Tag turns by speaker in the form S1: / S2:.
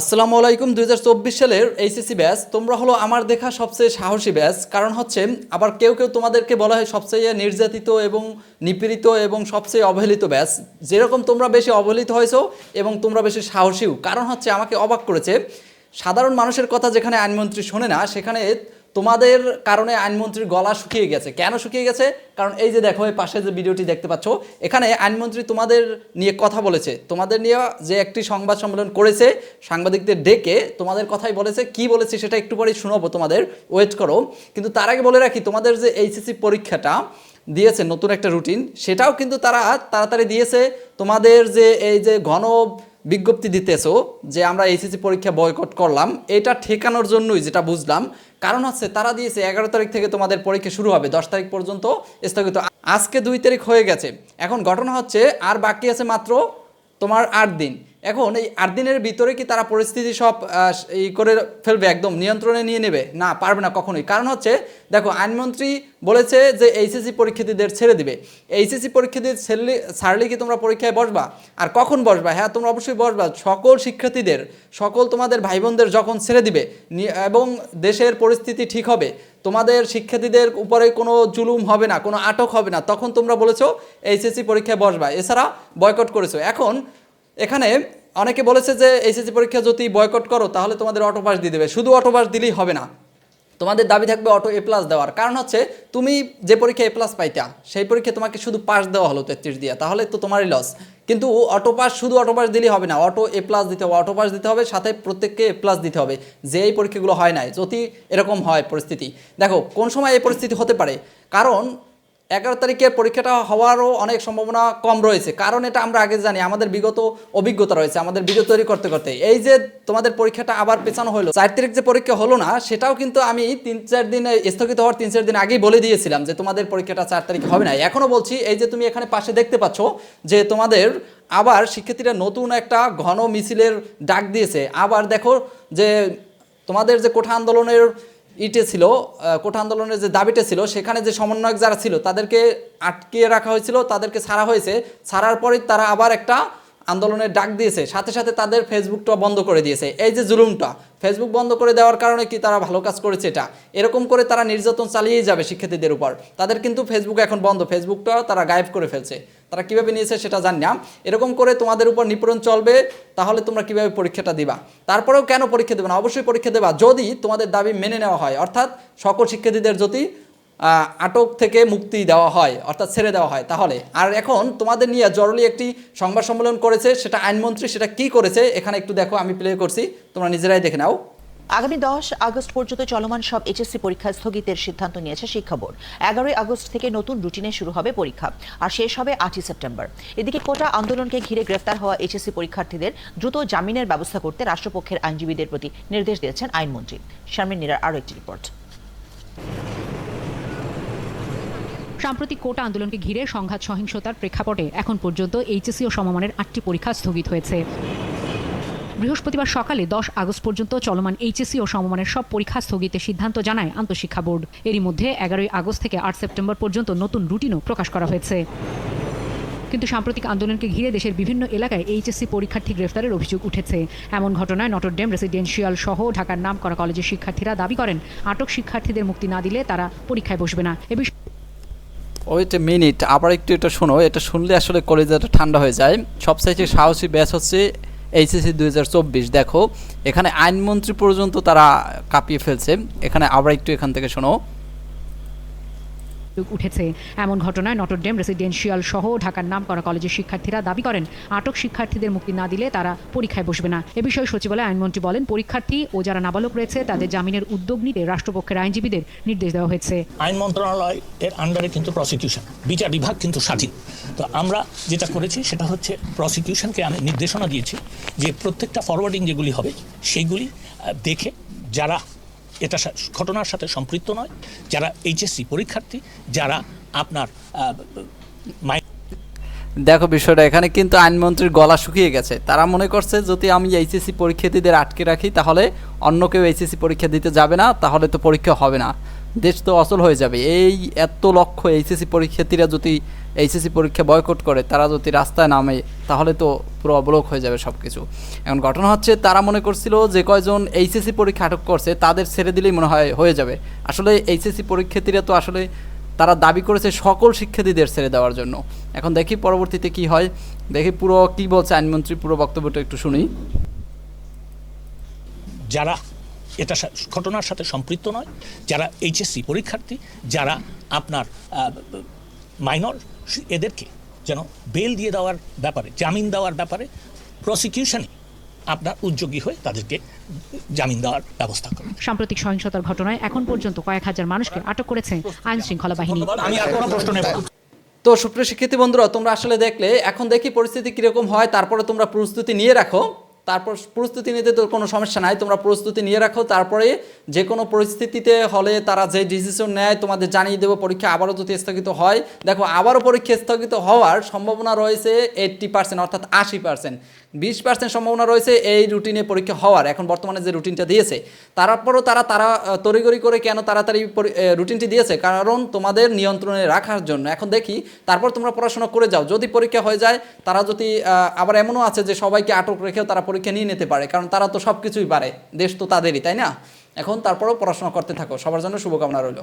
S1: আসসালামু আলাইকুম, দুই হাজার চব্বিশ সালের এইচএসসি ব্যাস তোমরা হলো আমার দেখা সবচেয়ে সাহসী ব্যাস কারণ হচ্ছে, আবার কেউ কেউ তোমাদেরকে বলা হয় সবচেয়ে নির্যাতিত এবং নিপীড়িত এবং সবচেয়ে অবহেলিত ব্যাস যেরকম তোমরা বেশি অবহেলিত হয়েছো এবং তোমরা বেশি সাহসীও। কারণ হচ্ছে, আমাকে অবাক করেছে, সাধারণ মানুষের কথা যেখানে আইনমন্ত্রী শোনে না, সেখানে তোমাদের কারণে আইনমন্ত্রীর গলা শুকিয়ে গেছে। কেন শুকিয়ে গেছে? কারণ এই যে দেখো, এই পাশে যে ভিডিওটি দেখতে পাচ্ছ, এখানে আইনমন্ত্রী তোমাদের নিয়ে কথা বলেছে। তোমাদের নিয়ে যে একটি সংবাদ সম্মেলন করেছে, সাংবাদিকদের ডেকে তোমাদের কথাই বলেছে। কি বলেছে সেটা একটু পরেই শোনাবো তোমাদের। ওয়েট করো। কিন্তু তার আগে বলে রাখি, তোমাদের যে এইচএসসি পরীক্ষাটা দিয়েছে নতুন একটা রুটিন, সেটাও কিন্তু তারা তাড়াতাড়ি দিয়েছে। তোমাদের যে এই যে ঘন বিজ্ঞপ্তি দিতেছো যে আমরা এসএসসি পরীক্ষা বয়কট করলাম। এটা ঠেকানোর জন্যই যেটা বুঝলাম। কারণ হচ্ছে তারা দিয়েছে এগারো তারিখ থেকে তোমাদের পরীক্ষা শুরু হবে, দশ তারিখ পর্যন্ত স্থগিত। আজকে দুই তারিখ হয়ে গেছে। এখন ঘটনা হচ্ছে আর বাকি আছে মাত্র তোমার আট দিন। এখন এই আট দিনের ভিতরে কি তারা পরিস্থিতি সব ই করে ফেলবে, একদম নিয়ন্ত্রণে নিয়ে নেবে? না, পারবে না কখনোই। কারণ হচ্ছে, দেখো, আইনমন্ত্রী বলেছে যে এইচএসসি পরীক্ষার্থীদের ছেড়ে দিবে। এইচএসসি পরীক্ষার্থীদের ছেড়লে ছাড়লে কি তোমরা পরীক্ষায় বসবা? আর কখন বসবা? হ্যাঁ তোমরা অবশ্যই বসবা। সকল শিক্ষার্থীদের, সকল তোমাদের ভাই বোনদের যখন ছেড়ে দিবে এবং দেশের পরিস্থিতি ঠিক হবে, তোমাদের শিক্ষার্থীদের উপরে কোনো জুলুম হবে না, কোনো আটক হবে না, তখন তোমরা বলেছ, এইচএসসি পরীক্ষায় বসবা। এছাড়া বয়কট করেছ। এখন এখানে অনেকে বলেছে যে এইচএসসি পরীক্ষা যদি বয়কট করো, তাহলে তোমাদের অটো পাস দিয়ে দেবে। শুধু অটো পাস দিলেই হবে না। তোমাদের দাবি থাকবে অটো এ প্লাস দেওয়ার। কারণ হচ্ছে, তুমি যে পরীক্ষা এ প্লাস পাইতা, সেই পরীক্ষা তোমাকে শুধু পাস দেওয়া হলো তেত্রিশ দিয়া। তাহলে তো তোমারই লস কিন্তু অটো পাস শুধু অটো পাস দিলেই হবে না। অটো এ প্লাস দিতে হবে অটো পাস দিতে হবে, সাথে প্রত্যেককে এ প্লাস দিতে হবে। যে এই পরীক্ষাগুলো হয় নাই, যদি এরকম হয় পরিস্থিতি। দেখো, কোন সময় এই পরিস্থিতি হতে পারে? কারণ এগারো তারিখের পরীক্ষাটা হওয়ারও অনেক সম্ভাবনা কম রয়েছে। কারণ এটা আমরা আগে জানি, আমাদের বিগত অভিজ্ঞতা রয়েছে, আমাদের ভিডিও তৈরি করতে করতে। এই যে তোমাদের পরীক্ষাটা আবার পেছানো হলো, চার তারিখ যে পরীক্ষা হলো না, সেটাও কিন্তু আমি তিন চার দিন, স্থগিত হওয়ার তিন চার দিন আগেই বলে দিয়েছিলাম যে তোমাদের পরীক্ষাটা চার তারিখে হবে না। এখনও বলছি, এই যে তুমি এখানে পাশে দেখতে পাচ্ছ যে তোমাদের আবার শিক্ষার্থীরা নতুন একটা ঘন মিছিলের ডাক দিয়েছে। আবার দেখো যে তোমাদের যে কোঠা আন্দোলনের ইটে ছিল কোঠা আন্দোলনের যে দাবিটা ছিল, সেখানে যে সমন্বয়ক যারা ছিল, তাদেরকে আটকে রাখা হয়েছিল, তাদেরকে ছাড়া হয়েছে। ছাড়ার পরে তারা আবার একটা আন্দোলনের ডাক দিয়েছে, সাথে সাথে তাদের ফেসবুকটা বন্ধ করে দিয়েছে। এই যে জুলুমটা ফেসবুক বন্ধ করে দেওয়ার কারণে কি তারা ভালো কাজ করেছে এটা? এরকম করে তারা নির্যাতন চালিয়েই যাবে শিক্ষার্থীদের উপর। তাদের কিন্তু ফেসবুক এখন বন্ধ ফেসবুকটা তারা গায়েব করে ফেলছে। তারা কীভাবে নিয়েছে সেটা জানি না। এরকম করে তোমাদের উপর নিপীড়ন চলবে, তাহলে তোমরা কীভাবে পরীক্ষাটা দিবা? তারপরেও কেন পরীক্ষা দেবে না? অবশ্যই পরীক্ষা দেবা। যদি তোমাদের দাবি মেনে নেওয়া হয়, অর্থাৎ সকল শিক্ষার্থীদের যদি আটক থেকে মুক্তি দেওয়া হয়, অর্থাৎ ছেড়ে দেওয়া হয়। তাহলে, আর এখন তোমাদের নিয়ে জরুরি একটি সংবাদ সম্মেলন করেছে, সেটা আইনমন্ত্রী সেটা কি করেছে, এখানে একটু দেখো, আমি প্লে করছি, তোমরা নিজেরাই দেখে নাও।
S2: আগামী দশ আগস্ট পর্যন্ত চলমান সব এইচএসসি পরীক্ষা স্থগিতের সিদ্ধান্ত নিয়েছে শিক্ষা বোর্ড এগারোই আগস্ট থেকে নতুন রুটিনে শুরু হবে পরীক্ষা, আর শেষ হবে আটই সেপ্টেম্বর। এদিকে কোটা আন্দোলনকে ঘিরে গ্রেফতার হওয়া এইচএসসি পরীক্ষার্থীদের দ্রুত জামিনের ব্যবস্থা করতে রাষ্ট্রপক্ষের আইনজীবীদের প্রতি নির্দেশ দিয়েছেন আইনমন্ত্রী। শারমিন নিরার আরও একটি রিপোর্ট
S3: সাম্প্রতিক কোটা আন্দোলনকে ঘিরে সংঘাত সহিংসতার প্রেক্ষাপটে এখন পর্যন্ত এইচএসসি ও সমমানের আটটি পরীক্ষা স্থগিত হয়েছে। বৃহস্পতিবার সকালে দশ আগস্ট পর্যন্ত চলমান এইচএসসি ও সমমানের সব পরীক্ষা স্থগিতের সিদ্ধান্ত জানায় আন্তঃশিক্ষা বোর্ড। এরই মধ্যে এগারোই আগস্ট থেকে আট সেপ্টেম্বর পর্যন্ত নতুন রুটিনও প্রকাশ করা হয়েছে। কিন্তু সাম্প্রতিক আন্দোলনকে ঘিরে দেশের বিভিন্ন এলাকায় এইচএসসি পরীক্ষার্থী গ্রেফতারের অভিযোগ উঠেছে। এমন ঘটনায় নটরডেম রেসিডেন্সিয়াল সহ ঢাকার নাম করা কলেজের শিক্ষার্থীরা দাবি করেন, আটক শিক্ষার্থীদের মুক্তি না দিলে তারা পরীক্ষায় বসবে না। এ বিষয়ে
S1: ওয়েট এ মিনিট আবার একটু এটা শোনো, এটা শুনলে আসলে কলেজাটা ঠান্ডা হয়ে যায়। সবচাইতে সাহসী ব্যাচ হচ্ছে এইচএসসি দুই হাজার চব্বিশ, দেখো। এখানে আইনমন্ত্রী পর্যন্ত তারা কাঁপিয়ে ফেলছে। এখানে আবার একটু এখান থেকে শোনো।
S3: উঠেছে। এমন ঘটনায় নটরডেম রেসিডেন্সিয়াল সহ ঢাকার নাম করা কলেজের শিক্ষার্থীরা দাবি করেন, আটক শিক্ষার্থীদের মুক্তি না দিলে তারা পরীক্ষায় বসবে না। এ বিষয়ে সচিবালয় আইনমন্ত্রী বলেন, পরীক্ষার্থী ও যারা নাবালক রয়েছে, তাদের জামিনের উদ্যোগ নিতে রাষ্ট্রপক্ষের আইনজীবীদের নির্দেশ দেওয়া হয়েছে।
S4: আইন মন্ত্রণালয় এর আন্ডারে কিন্তু প্রসিকিউশন বিচার বিভাগ কিন্তু স্বাধীন। তো আমরা যেটা করেছি, সেটা হচ্ছে প্রসিকিউশনকে আমি নির্দেশনা দিয়েছি যে প্রত্যেকটা ফরওয়ার্ডিং যেগুলি হবে, সেইগুলি দেখে যারা এটা ঘটনার সাথে সম্পৃক্ত নয়। যারা এইচএসসি পরীক্ষার্থী, যারা আপনার
S1: দেখো বিষয়টা, এখানে কিন্তু আইনমন্ত্রীর গলা শুকিয়ে গেছে। তারা মনে করছে, যদি আমি এইচএসসি পরীক্ষার্থীদের আটকে রাখি, তাহলে অন্য কেউ এইচএসসি পরীক্ষা দিতে যাবে না, তাহলে তো পরীক্ষা হবে না। দেশ তো অচল হয়ে যাবে। এই এত লক্ষ এইচএসসি পরীক্ষার্থীরা যদি এইচএসসি পরীক্ষা বয়কট করে, তারা যদি রাস্তায় নামে, তাহলে তো পুরো অবলোক হয়ে যাবে সব কিছু এখন ঘটনা হচ্ছে, তারা মনে করছিল যে কয়জন এইচএসসি পরীক্ষা আটক করছে, তাদের ছেড়ে দিলেই মনে হয় হয়ে যাবে। আসলে এইচএসসি পরীক্ষার্থীরা তো আসলে তারা দাবি করেছে সকল শিক্ষার্থীদের ছেড়ে দেওয়ার জন্য। এখন দেখি পরবর্তীতে কি হয়। দেখি পুরো কি বলছে আইনমন্ত্রী, পুরো বক্তব্যটা একটু শুনি।
S4: যারা এটা ঘটনার সাথে সম্পৃক্ত নয়। যারা এইচএসসি পরীক্ষার্থী যারা আপনার মাইনর এদেরকে যেন বেল দিয়ে দেওয়ার ব্যাপারে জামিন দেওয়ার ব্যাপারে প্রসিকিউশনে আপনার উদ্যোগী হয়ে তাদেরকে জামিন দেওয়ার ব্যবস্থা করুন
S3: সাম্প্রতিক সহিংসতার ঘটনায় এখন পর্যন্ত কয়েক হাজার মানুষকে আটক করেছে আইন শৃঙ্খলা বাহিনী
S4: আমি আর কোনো প্রশ্ন নেব
S1: তো সুপ্রিয় শিক্ষার্থী বন্ধুরা তোমরা আসলে দেখলে এখন দেখি পরিস্থিতি কীরকম হয় তারপরে তোমরা প্রস্তুতি নিয়ে রাখো। তারপর প্রস্তুতি নিতে তো কোনো সমস্যা নাই তোমরা প্রস্তুতি নিয়ে রাখো তারপরে যে কোনো পরিস্থিতিতে হলে তারা যে ডিসিশন নেয় তোমাদের জানিয়ে দেবো পরীক্ষা আবারও যদি স্থগিত হয়। দেখো আবারও পরীক্ষা স্থগিত হওয়ার সম্ভাবনা রয়েছে এইট্টি পার্সেন্ট অর্থাৎ আশি পার্সেন্ট বিশ পার্সেন্ট সম্ভাবনা রয়েছে এই রুটিনে পরীক্ষা হওয়ার এখন বর্তমানে যে রুটিনটা দিয়েছে। তারপরও তারা তারা আহ, তড়িঘড়ি করে কেন তাড়াতাড়ি রুটিনটি দিয়েছে? কারণ তোমাদের নিয়ন্ত্রণে রাখার জন্য। এখন দেখি তারপর তোমরা পড়াশোনা করে যাও। যদি পরীক্ষা হয়ে যায় তারা যদি আবার এমনও আছে যে সবাইকে আটক রেখেও তারা পরীক্ষা নিয়ে নিতে পারে, কারণ তারা তো সব কিছুই পারে। দেশ তো তাদেরই, তাই না? এখন তারপরেও পড়াশোনা করতে থাকো। সবার জন্য শুভকামনা রইল।